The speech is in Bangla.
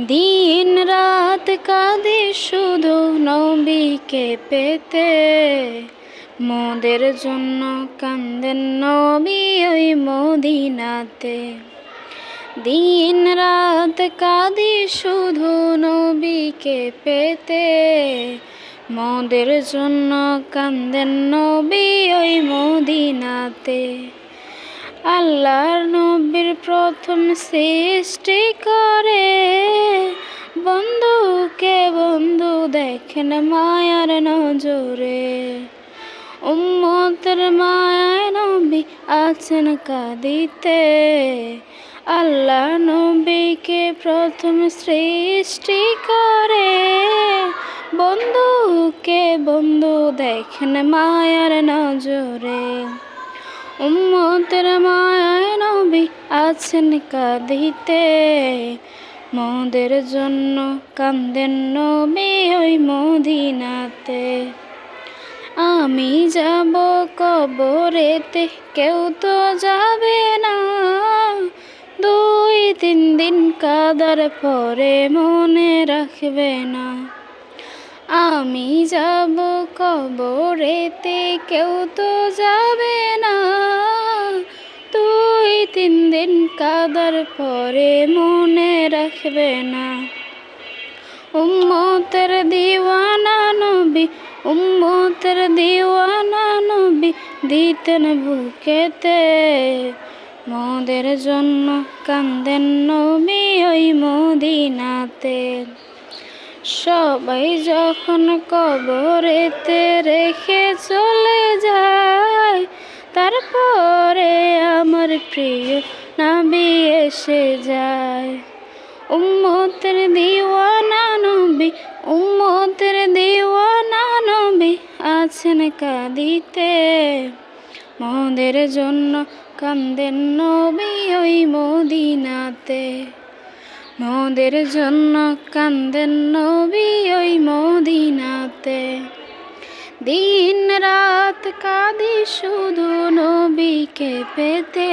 দিন রাত কাঁদে শুধু নবীকে পেতে। মোদের জন্য কান্দেন নবী ওই মদিনাতে। দিন রাত কাঁদে শুধু নবীকে পেতে। মোদের জন্য কান্দেন নবী ওই মদিনাতে। আল্লাহর নবীর প্রথম সৃষ্টি করে বন্ধুকে বন্ধু? দেখেন মায়ার নজরে। উম্মতের মায়ায় নবী আছেন কাঁদিতে। আল্লাহ নবীকে প্রথম সৃষ্টি করে। বন্ধুকে বন্ধু? দেখেন মায়ার নজরে। উম্মতের মায়ায় নবী আছেন কাঁদিতে। মোদের জন্য কান্দেন নবী ওই মদিনাতে। আমি যাব কবরেতে, কেউ তো যাবে না। দুই তিন দিন কাদার পরে মনে রাখবে না। আমি যাব কবরেতে, কেউ তো যাবে পরে মনে রাখবে না। উম্মতের দিওয়ানা নবী, উম্মতের দিওয়ানা নবী দিতেন বুকেতে। মোদের জন্য কান্দেন নবী ওই মদিনাতে। সবাই যখন কবরেতে রেখে চলে যায়, তারপরে আমার প্রিয় নবী এসে যায়। উম্মতের দিওয়ানা নবী, উম্মতের দিওয়ানা নবী আছেন কাঁদিতে। মোদের জন্য কান্দেন নবী ওই মদিনাতে। মোদের জন্য কান্দেন নবী ওই মদিনাতে। দিন রাত কাঁদি শুধু নবীকে পেতে।